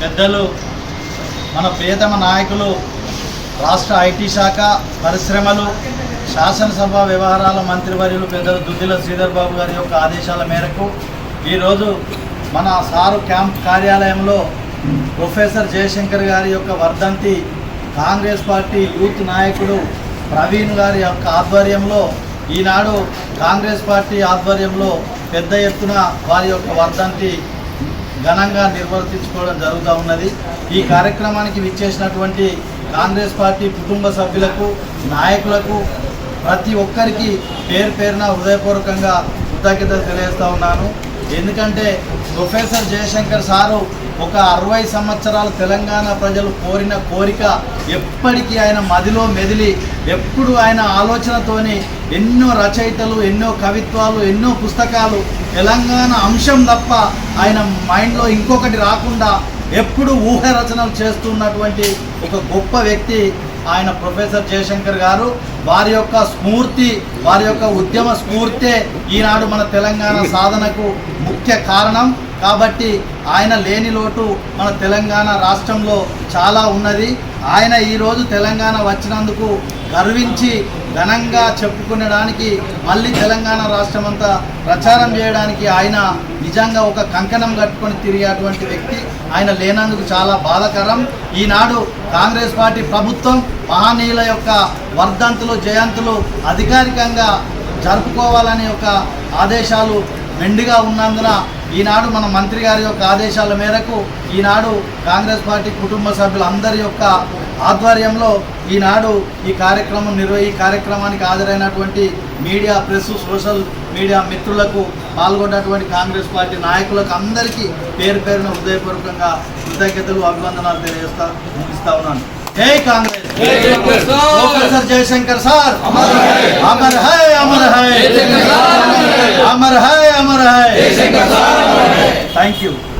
పెద్దలు మన ప్రియతమ నాయకులు రాష్ట్ర ఐటీ శాఖ పరిశ్రమలు శాసనసభ వ్యవహారాల మంత్రివర్యులు పెద్దలు దుద్దిల శ్రీధర్ బాబు గారి యొక్క ఆదేశాల మేరకు ఈరోజు మన సారు క్యాంప్ కార్యాలయంలో ప్రొఫెసర్ జయశంకర్ గారి యొక్క వర్ధంతి కాంగ్రెస్ పార్టీ యూత్ నాయకుడు ప్రవీణ్ గారి యొక్క ఆధ్వర్యంలో ఈనాడు కాంగ్రెస్ పార్టీ ఆధ్వర్యంలో పెద్ద ఎత్తున వారి యొక్క వర్ధంతి ఘనంగా నిర్వర్తించుకోవడం జరుగుతూ ఉన్నది. ఈ కార్యక్రమానికి విచ్చేసినటువంటి కాంగ్రెస్ పార్టీ కుటుంబ సభ్యులకు నాయకులకు ప్రతి ఒక్కరికి పేరు పేరున హృదయపూర్వకంగా కృతజ్ఞత తెలియజేస్తూ ఉన్నాను. ఎందుకంటే ప్రొఫెసర్ జయశంకర్ సారు ఒక అరవై సంవత్సరాలు తెలంగాణ ప్రజలు కోరిన కోరిక ఎప్పటికీ ఆయన మదిలో మెదిలి ఎప్పుడు ఆయన ఆలోచనతోని ఎన్నో రచయితలు ఎన్నో కవిత్వాలు ఎన్నో పుస్తకాలు తెలంగాణ అంశం తప్ప ఆయన మైండ్లో ఇంకొకటి రాకుండా ఎప్పుడు ఊహ రచనలు చేస్తున్నటువంటి ఒక గొప్ప వ్యక్తి ఆయన ప్రొఫెసర్ జయశంకర్ గారు. వారి యొక్క స్ఫూర్తి వారి యొక్క ఉద్యమ స్ఫూర్తే ఈనాడు మన తెలంగాణ సాధనకు ముఖ్య కారణం. కాబట్టి ఆయన లేని లోటు మన తెలంగాణ రాష్ట్రంలో చాలా ఉన్నది. ఆయన ఈరోజు తెలంగాణ వచ్చినందుకు గర్వించి ఘనంగా చెప్పుకునేడానికి మళ్ళీ తెలంగాణ రాష్ట్రం అంతా ప్రచారం చేయడానికి ఆయన నిజంగా ఒక కంకణం కట్టుకొని తిరిగేటువంటి వ్యక్తి. ఆయన లేనందుకు చాలా బాధాకరం. ఈనాడు కాంగ్రెస్ పార్టీ ప్రభుత్వం మహనీయుల యొక్క వర్ధంతులు జయంతులు అధికారికంగా జరుపుకోవాలనే ఒక ఆదేశాలు మెండుగా ఉన్నందున ఈనాడు మన మంత్రి గారి యొక్క ఆదేశాల మేరకు ఈనాడు కాంగ్రెస్ పార్టీ కుటుంబ సభ్యులందరి యొక్క ఆధ్వర్యంలో ఈనాడు ఈ కార్యక్రమం నిర్వ ఈ కార్యక్రమానికి హాజరైనటువంటి మీడియా ప్రెస్ సోషల్ మీడియా మిత్రులకు పాల్గొన్నటువంటి కాంగ్రెస్ పార్టీ నాయకులకు అందరికీ పేరు పేరున హృదయపూర్వకంగా కృతజ్ఞతలు అభివందనాలు తెలియజేస్తా ముగిస్తా ఉన్నాను. జై కాంగ్రెస్ ప్రొఫెసర్ జయశంకర్ సార్! అమర్ హై! అమర్ హై! అమర్ హై అమర్ హై థ్యాంక్ యూ